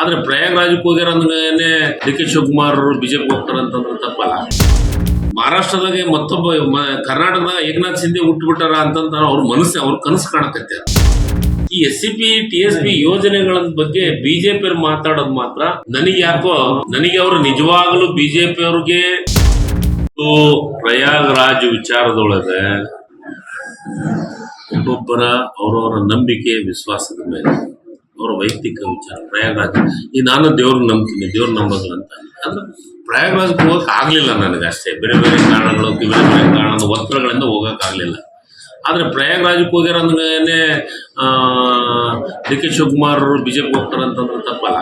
ಆದ್ರೆ ಪ್ರಯಾಗರಾಜಕ್ಕೆ ಹೋಗ್ಯಾರ ಅಂದ್ರೆ ಡಿ ಕೆ ಶಿವಕುಮಾರ್ ಬಿಜೆಪಿ ಹೋಗ್ತಾರ ಅಂತಂದ್ರೆ ತಪ್ಪಲ್ಲ. ಮಹಾರಾಷ್ಟ್ರದಾಗೆ ಮತ್ತೊಬ್ಬ ಕರ್ನಾಟಕದಾಗ ಏಕನಾಥ್ ಶಿಂದೆ ಹುಟ್ಟುಬಿಟ್ಟಾರ ಅಂತಂತ ಅವ್ರ ಮನಸ್ಸು, ಅವ್ರ ಕನಸು ಕಾಣಕತ್ತೆ ಈ S C P, T S P ಯೋಜನೆಗಳ ಬಗ್ಗೆ ಬಿಜೆಪಿ ಮಾತಾಡೋದು ಮಾತ್ರ ನನಗೆ ಯಾಕೋ, ನನಗೆ ಅವರು ನಿಜವಾಗಲೂ ಬಿಜೆಪಿ ಅವ್ರಿಗೆ ಪ್ರಯಾಗರಾಜ್ ವಿಚಾರದೊಳಗೆ ಒಬ್ಬೊಬ್ಬರ ಅವರವರ ನಂಬಿಕೆ, ವಿಶ್ವಾಸದ ಮೇಲೆ. ಅವರ ವೈಯಕ್ತಿಕ ವಿಚಾರ ಪ್ರಯಾಗ್ರಾಜ್. ಈ ನಾನು ದೇವ್ರನ್ನ ನಂಬ್ತೀನಿ ದೇವ್ರ ನಂಬೋದಿಲ್ಲ ಅಂತ. ಅಂದ್ರೆ ಪ್ರಯಾಗ್ರಾಜ್ಗೆ ಹೋಗಕ್ಕೆ ಆಗಲಿಲ್ಲ ನನಗೆ ಅಷ್ಟೇ. ಬೇರೆ ಬೇರೆ ಕಾರಣಗಳು ಬೇರೆ ಬೇರೆ ಕಾರಣದ ಒತ್ತಡಗಳಿಂದ ಹೋಗಕ್ ಆಗಲಿಲ್ಲ. ಆದರೆ ಪ್ರಯಾಗರಾಜಕ್ಕೆ ಹೋಗ್ಯಾರ ಅಂದ್ರೆ D K Shivakumar B J P ಹೋಗ್ತಾರೆ ಅಂತಂದ್ರೆ ತಪ್ಪಲ್ಲ.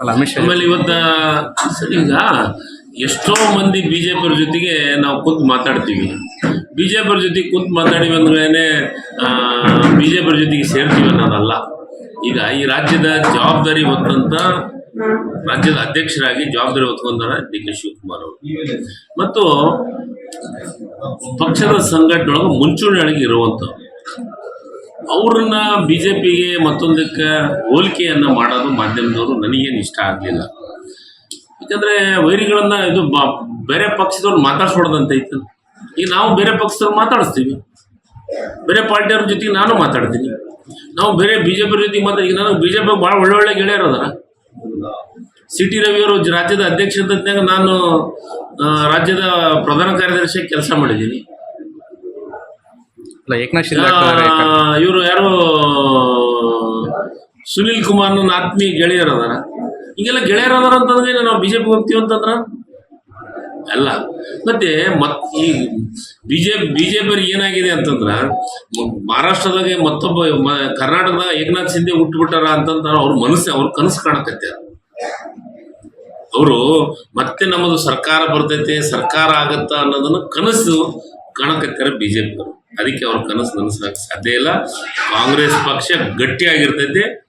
ಅಲ್ಲ ಅಮಿತ್ ಶಾ. ಆಮೇಲೆ ಇವತ್ತ ಸರಿ ಈಗ ಎಷ್ಟೋ ಮಂದಿ ಬಿಜೆಪಿ ಅವ್ರ ಜೊತೆಗೆ ನಾವು ಕುಂತು ಮಾತಾಡ್ತೀವಿ. ಬಿಜೆಪಿ ಅವ್ರ ಜೊತೆಗೆ ಕುಂತು ಮಾತಾಡಿವಿ ಅಂದ್ಮೇಲೆ ಬಿಜೆಪಿ ಅವ್ರ ಜೊತೆಗೆ ಸೇರ್ತೀವಿ ಅನ್ನೋದಲ್ಲ. ಈಗ ಈ ರಾಜ್ಯದ ಜವಾಬ್ದಾರಿ ಹೊತ್ತಂತ ರಾಜ್ಯದ ಅಧ್ಯಕ್ಷರಾಗಿ ಜವಾಬ್ದಾರಿ ಹೊತ್ಕೊಂಡಾರ ಡಿ ಕೆ ಶಿವಕುಮಾರ್ ಅವರು. ಮತ್ತು ಪಕ್ಷದ ಸಂಘಟನೆಯೊಳಗೆ ಮುಂಚೂಣಿಯೊಳಗೆ ಇರುವಂಥ ಅವ್ರನ್ನ ಬಿಜೆಪಿಗೆ ಮತ್ತೊಂದಕ್ಕೆ ಹೋಲಿಕೆಯನ್ನ ಮಾಡೋದು ಮಾಧ್ಯಮದವರು ನನಗೇನು ಇಷ್ಟ ಆಗಲಿಲ್ಲ. ಯಾಕಂದ್ರೆ ವೈರಿಗಳನ್ನ ಇದು ಬ- ಬೇರೆ ಪಕ್ಷದವ್ರು ಮಾತಾಡ್ಸೋಡದಂತ ಇತ್ತು ಈಗ ನಾವು ಬೇರೆ ಪಕ್ಷದವ್ರು ಮಾತಾಡಿಸ್ತೀವಿ. ಬೇರೆ ಪಾರ್ಟಿಯವ್ರ ಜೊತೆಗೆ ನಾನು ಮಾತಾಡ್ತೀನಿ. ನಾವು ಬೇರೆ ಬಿಜೆಪಿ ರೀತಿ ಮಾತ್ರ ಈಗ ನಾನು ಬಿಜೆಪಿ ಭಾಳ ಒಳ್ಳೊಳ್ಳೆ ಗೆಳೆಯರು ಅದಾರ. ಸಿ ಟಿ ರವಿಯವರು ರಾಜ್ಯದ ರಾಜ್ಯದ ಅಧ್ಯಕ್ಷತೆಯಾಗ ನಾನು ರಾಜ್ಯದ ಪ್ರಧಾನ ಕಾರ್ಯದರ್ಶಿ ಕೆಲಸ ಮಾಡಿದ್ದೀನಿ. ಏಕನಾಥ್ ಇವರು ಯಾರು? ಸುನಿಲ್ ಕುಮಾರ್ ನನ್ನ ಆತ್ಮೀಯ ಗೆಳೆಯರದಾರ ಈಗೆಲ್ಲ ಗೆಳೆಯರು ಅದಾರ ಅಂತಂದ್ರೆ ನಾವು ಬಿಜೆಪಿ ಹೋಗ್ತೀವಿ ಅಂತಂದ್ರ? ಅಲ್ಲ. ಮತ್ತೆ ಮತ್ ಈ ಬಿಜೆಪಿ ಬಿಜೆಪಿ ಏನಾಗಿದೆ ಅಂತಂದ್ರ, ಮಹಾರಾಷ್ಟ್ರದಾಗೆ ಮತ್ತೊಬ್ಬ ಕರ್ನಾಟಕದಾಗ ಏಕನಾಥ್ ಶಿಂದೆ ಹುಟ್ಟುಬಿಟ್ಟಾರ ಅಂತಂದ್ರೆ ಅವ್ರ ಮನಸ್ಸು, ಅವ್ರ ಕನಸು ಕಾಣಕತ್ತೆ. ಅವರು ಮತ್ತೆ ನಮ್ಮದು ಸರ್ಕಾರ ಬರ್ತೈತೆ, ಸರ್ಕಾರ ಆಗತ್ತ ಅನ್ನೋದನ್ನ ಕನಸು ಕಾಣಕತ್ತಾರೆ ಬಿಜೆಪಿ ಅವರು ಅದಕ್ಕೆ ಅವ್ರ ಕನಸು ನನಸಾಗಕ್ಕೆ ಸಾಧ್ಯ ಇಲ್ಲ. ಕಾಂಗ್ರೆಸ್ ಪಕ್ಷ ಗಟ್ಟಿಯಾಗಿರ್ತೈತೆ.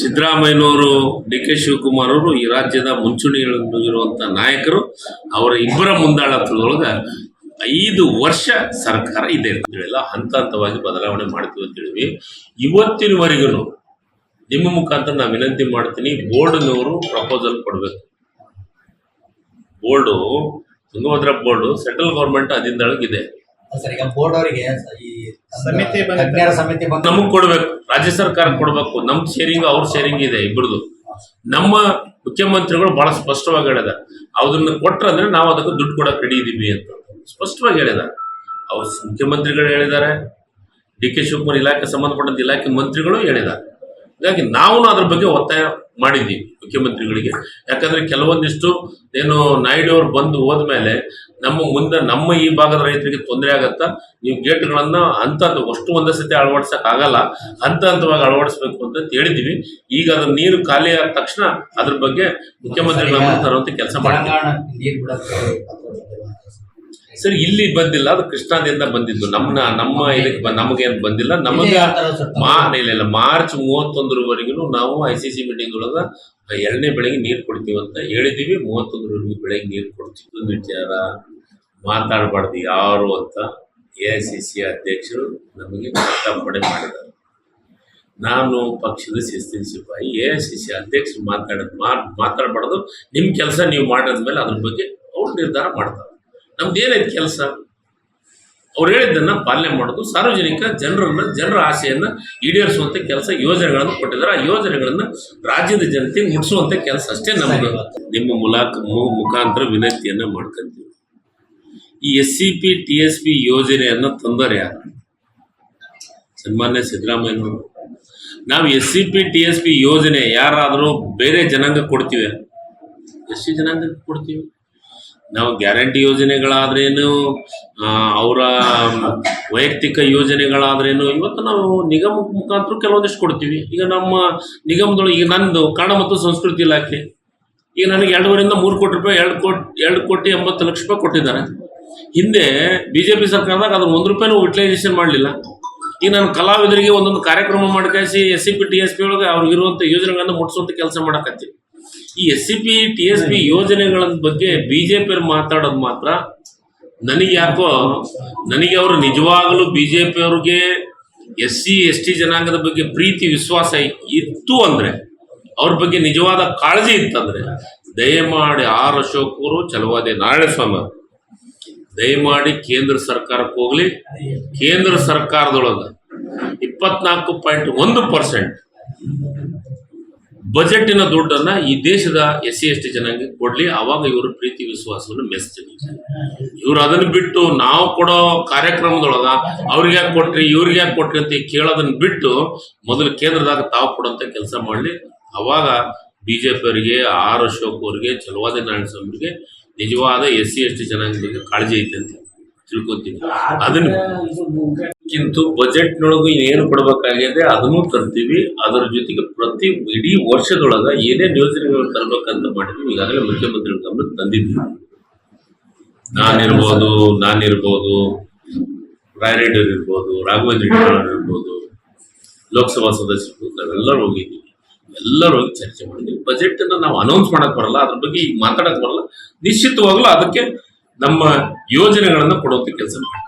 ಸಿದ್ದರಾಮಯ್ಯನವರು, ಡಿ ಕೆ ಶಿವಕುಮಾರ್ ಅವರು ಈ ರಾಜ್ಯದ ಮುಂಚೂಣಿಯಲ್ಲಿರುವಂಥ ನಾಯಕರು, ಅವರ ಇಬ್ಬರ ಮುಂದಾಳತ್ವದೊಳಗೆ ಐದು ವರ್ಷ ಸರ್ಕಾರ ಇದೆ ಅಂತ ಹೇಳಿಲ್ಲ ಹಂತ ಹಂತವಾಗಿ ಬದಲಾವಣೆ ಮಾಡ್ತೀವಿ ಅಂತ ಹೇಳಿವಿ ಇವತ್ತಿನವರೆಗೂ ನಿಮ್ಮ ಮುಖಾಂತರ ನಾನು ವಿನಂತಿ ಮಾಡ್ತೀನಿ, ಬೋರ್ಡ್ನವರು ಪ್ರಪೋಸಲ್ ಕೊಡಬೇಕು. Board Tungabhadra board central government ಈಗ ಬೋರ್ಡ್ ಅವರಿಗೆ ಸಮಿತಿ ತಜ್ಞರ ಸಮಿತಿ ಬಂದು ನಮಗ್ ಕೊಡ್ಬೇಕು ರಾಜ್ಯ ಸರ್ಕಾರ ಕೊಡ್ಬೇಕು. ನಮ್ ಶೇರಿಂಗ್ ಅವ್ರ ಶೇರಿಂಗ್ ಇದೆ ಇಬ್ಬರದು ನಮ್ಮ ಮುಖ್ಯಮಂತ್ರಿಗಳು ಬಹಳ ಸ್ಪಷ್ಟವಾಗಿ ಹೇಳಿದ ಅದನ್ನ ಕೊಟ್ರಂದ್ರೆ ನಾವು ಅದಕ್ಕೆ ದುಡ್ಡು ಕೊಡಕ್ ರೆಡಿ ಇದೀವಿ ಅಂತ ಸ್ಪಷ್ಟವಾಗಿ ಹೇಳಿದ ಅವ್ರ ಮುಖ್ಯಮಂತ್ರಿಗಳು ಹೇಳಿದ್ದಾರೆ ಡಿ ಕೆ ಶಿವಕುಮಾರ್ ಇಲಾಖೆ ಸಂಬಂಧಪಟ್ಟಂತ ಇಲಾಖೆ ಮಂತ್ರಿಗಳು ಹೇಳಿದ ಹೀಗಾಗಿ ನಾವು ಅದ್ರ ಬಗ್ಗೆ ಒತ್ತಾಯ ಮಾಡಿದ್ದೀವಿ ಮುಖ್ಯಮಂತ್ರಿಗಳಿಗೆ. ಯಾಕಂದ್ರೆ ಕೆಲವೊಂದಿಷ್ಟು ಏನು ನಾಯ್ಡು ಅವ್ರು ಬಂದು ಹೋದ್ಮೇಲೆ ನಮ್ಮ ಮುಂದೆ ನಮ್ಮ ಈ ಭಾಗದ ರೈತರಿಗೆ ತೊಂದರೆ ಆಗತ್ತಾ? ನೀವು ಗೇಟ್ಗಳನ್ನು ಹಂತ ಅಷ್ಟು ಒಂದೇ ಸತಿ ಅಳವಡಿಸಕ್ ಆಗಲ್ಲ ಹಂತ ಹಂತವಾಗಿ ಅಳವಡಿಸ್ಬೇಕು ಅಂತ ಹೇಳಿದೀವಿ ಈಗ ಅದ್ರ ನೀರು ಖಾಲಿ ಆದ ತಕ್ಷಣ ಅದ್ರ ಬಗ್ಗೆ ಮುಖ್ಯಮಂತ್ರಿಗಳ ತರುವಂತ ಕೆಲಸ ಮಾಡ್ತೀವಿ. ಸರ್ ಇಲ್ಲಿ ಬಂದಿಲ್ಲ ಅದು ಕೃಷ್ಣಾದಿಂದ ಬಂದಿದ್ದು. ನಮ್ಮ ನಮ್ಮ ಇದಕ್ಕೆ ನಮಗೇನು ಬಂದಿಲ್ಲ. ನಮಗೆ ಮಾ ಇಲ್ಲ ಇಲ್ಲ ಮಾರ್ಚ್ ಮೂವತ್ತೊಂದರವರೆಗೂ ನಾವು ಐ ಸಿ ಸಿ ಮೀಟಿಂಗ್ ಒಳಗ ಎರಡನೇ ಬೆಳಗ್ಗೆ ನೀರು ಕೊಡ್ತೀವಿ ಅಂತ ಹೇಳಿದೀವಿ ಮೂವತ್ತೊಂದರವರೆಗೂ ಬೆಳಗ್ಗೆ ನೀರು ಕೊಡ್ತೀವಿ. ಒಂದು ವಿಚಾರ ಮಾತಾಡಬಾರ್ದು ಯಾರು ಅಂತ ಎ ಐ ಸಿ ಸಿ ಅಧ್ಯಕ್ಷರು ನಮಗೆ ಪಡೆ ಮಾಡಿದ್ದಾರೆ. ನಾನು ಪಕ್ಷದ ಶಿಸ್ತಿನ ಸಿಪಾಯಿ ಎ ಐ ಸಿ ಸಿ ಅಧ್ಯಕ್ಷರು ಮಾತಾಡೋದು ಮಾತಾಡಬಾರ್ದು. ನಿಮ್ಮ ಕೆಲಸ ನೀವು ಮಾಡಿದ್ಮೇಲೆ ಅದ್ರ ಬಗ್ಗೆ ಅವ್ರು ನಿರ್ಧಾರ ಮಾಡ್ತಾರೆ. ನಮ್ದು ಏನೈತೆ ಕೆಲಸ? ಅವ್ರು ಹೇಳಿದ್ದನ್ನು ಪಾಲನೆ ಮಾಡೋದು, ಸಾರ್ವಜನಿಕ ಜನರನ್ನು, ಜನರ ಆಸೆಯನ್ನು ಈಡೇರಿಸುವಂಥ ಕೆಲಸ ಯೋಜನೆಗಳನ್ನು ಕೊಟ್ಟಿದ್ದಾರೆ. ಆ ಯೋಜನೆಗಳನ್ನು ರಾಜ್ಯದ ಜನತೆ ಮುಟ್ಟಿಸುವಂಥ ಕೆಲಸ ಅಷ್ಟೇ ನಮಗೆ ನಿಮ್ಮ ಮುಲಾಕ ಮುಖಾಂತರ ವಿನಂತಿಯನ್ನು ಮಾಡ್ಕೊಂತೀವಿ. ಈ S C P T S P ಯೋಜನೆಯನ್ನು ತಂದರೆ ಯಾರು? ಸನ್ಮಾನ್ಯ ಸಿದ್ದರಾಮಯ್ಯನವರು. ನಾವು S C P T S P ಯೋಜನೆ ಯಾರಾದರೂ ಬೇರೆ ಜನಾಂಗ ಕೊಡ್ತೀವಿ ಎಷ್ಟು ಜನಾಂಗಕ್ಕೆ ಕೊಡ್ತೀವಿ? ನಾವು ಗ್ಯಾರಂಟಿ ಯೋಜನೆಗಳಾದ್ರೇನು ಅವರ ವೈಯಕ್ತಿಕ ಯೋಜನೆಗಳಾದ್ರೇನು, ಇವತ್ತು ನಾವು ನಿಗಮ ಮುಖಾಂತರ ಕೆಲವೊಂದಿಷ್ಟು ಕೊಡ್ತೀವಿ. ಈಗ ನಮ್ಮ ನಿಗಮದೊಳಗೆ, ಈಗ ನಂದು ಕನ್ನಡ ಮತ್ತು ಸಂಸ್ಕೃತಿ ಇಲಾಖೆ, ಈಗ ನನಗೆ ಎರಡೂವರೆಯಿಂದ ಮೂರು ಕೋಟಿ ರೂಪಾಯಿ, ಎರಡು ಕೋಟಿ ಎರಡು ಕೋಟಿ ಎಂಬತ್ತು ಲಕ್ಷ ರೂಪಾಯಿ ಕೊಟ್ಟಿದ್ದಾರೆ. ಹಿಂದೆ ಬಿ ಜೆ ಪಿ ಸರ್ಕಾರದಾಗ ಅದನ್ನು ಒಂದು ರೂಪಾಯಿನೂ ಯುಟಿಲೈಸೇಷನ್ ಮಾಡಲಿಲ್ಲ. ಈಗ ನಾನು ಕಲಾವಿದರಿಗೆ ಒಂದೊಂದು ಕಾರ್ಯಕ್ರಮ ಮಾಡ್ಕಾಯಿಸಿ S C P T S P ಒಳಗೆ ಅವ್ರಿಗಿರುವಂಥ ಯೋಜನೆಗಳನ್ನು ಮುಟ್ಟಿಸುವಂಥ ಕೆಲಸ ಮಾಡಕತ್ತೀವಿ ಈ S C P T S P ಯೋಜನೆಗಳ ಬಗ್ಗೆ ಬಿಜೆಪಿ ಮಾತಾಡೋದು ಮಾತ್ರ ನನಗೆ ಯಾಕೋ ನನಗೆ ಅವರು ನಿಜವಾಗಲೂ ಬಿಜೆಪಿ ಜೆ ಪಿ ಅವ್ರಿಗೆ ಎಸ್ ಸಿ ಎಸ್ ಟಿ ಜನಾಂಗದ ಬಗ್ಗೆ ಪ್ರೀತಿ ವಿಶ್ವಾಸ ಇತ್ತು ಅಂದರೆ ಅವ್ರ ಬಗ್ಗೆ ನಿಜವಾದ ಕಾಳಜಿ ಇತ್ತಂದ್ರೆ ದಯಮಾಡಿ ಆರ್ ಅಶೋಕ್ ಅವರು ಚಲವಾದಿ ನಾರಾಯಣಸ್ವಾಮಿ ಅವರು ದಯಮಾಡಿ ಕೇಂದ್ರ ಸರ್ಕಾರಕ್ಕೆ ಹೋಗ್ಲಿ. ಕೇಂದ್ರ ಸರ್ಕಾರದೊಳಗೆ ಇಪ್ಪತ್ನಾಲ್ಕು ಪಾಯಿಂಟ್ ಒಂದು ಪರ್ಸೆಂಟ್ ಬಜೆಟಿನ ದುಡ್ಡನ್ನ ಈ ದೇಶದ ಎಸ್ ಸಿ ಎಸ್ ಟಿ ಜನಾಂಗ ಕೊಡ್ಲಿ. ಅವಾಗ ಇವರು ಪ್ರೀತಿ ವಿಶ್ವಾಸವನ್ನು ಮೆಸ್ತೀವಿ ಇವ್ರು ಅದನ್ನ ಬಿಟ್ಟು ನಾವು ಕೊಡೋ ಕಾರ್ಯಕ್ರಮದೊಳಗ ಅವ್ರಿಗೆ ಯಾಕೆ ಕೊಟ್ರಿ, ಇವ್ರಿಗೆ ಯಾಕೆ ಕೊಟ್ರಿ ಅಂತ ಕೇಳೋದನ್ನ ಬಿಟ್ಟು ಮೊದಲು ಕೇಂದ್ರದಾಗ ತಾವು ಕೊಡೋಂಥ ಕೆಲಸ ಮಾಡಲಿ. ಅವಾಗ ಬಿಜೆಪಿ ಅವರಿಗೆ, ಆರ್ ಅಶೋಕ್ ಅವರಿಗೆ ಚಲವಾದಿ ನಾರಾಯಣ ಸ್ವಾಮಿಗೆ ನಿಜವಾದ ಎಸ್ ಸಿ ಎಸ್ ಟಿ ಜನಾಂಗ ಬಗ್ಗೆ ಕಾಳಜಿ ಐತೆ ಅಂತ ತಿಳ್ಕೊತೀನಿ ಅದನ್ನ ಕಿಂತು ಬಜೆಟ್ನೊಳಗೂ ಏನು ಕೊಡಬೇಕಾಗಿದೆ ಅದನ್ನು ತರ್ತೀವಿ. ಅದರ ಜೊತೆಗೆ ಪ್ರತಿ ಇಡೀ ವರ್ಷದೊಳಗ ಏನೇನು ಯೋಜನೆಗಳನ್ನು ತರಬೇಕಂತ ಮಾಡಿದ್ವಿ. ಈಗಾಗಲೇ ಮುಖ್ಯಮಂತ್ರಿ ಗಮನಕ್ಕೆ ತಂದಿದ್ವಿ. ನಾನಿರ್ಬೋದು ನಾನಿರ್ಬೋದು ರಾಯರೆಡ್ಡಿ ಇರ್ಬೋದು, ರಾಘವೇಂದ್ರ ಇರ್ಬೋದು, ಲೋಕಸಭಾ ಸದಸ್ಯರು ನಾವೆಲ್ಲರೂ ಹೋಗಿದ್ದೀವಿ ಎಲ್ಲರೂ ಹೋಗಿ ಚರ್ಚೆ ಮಾಡಿದ್ವಿ. ಬಜೆಟ್ ಅನ್ನ ನಾವು ಅನೌನ್ಸ್ ಮಾಡಕ್ ಬರಲ್ಲ, ಅದ್ರ ಬಗ್ಗೆ ಈಗ ಮಾತಾಡಕ್ ಬರಲ್ಲ. ನಿಶ್ಚಿತವಾಗ್ಲೂ ಅದಕ್ಕೆ ನಮ್ಮ ಯೋಜನೆಗಳನ್ನ ಕೊಡುವಂತ ಕೆಲಸ ಮಾಡ್ತೀವಿ.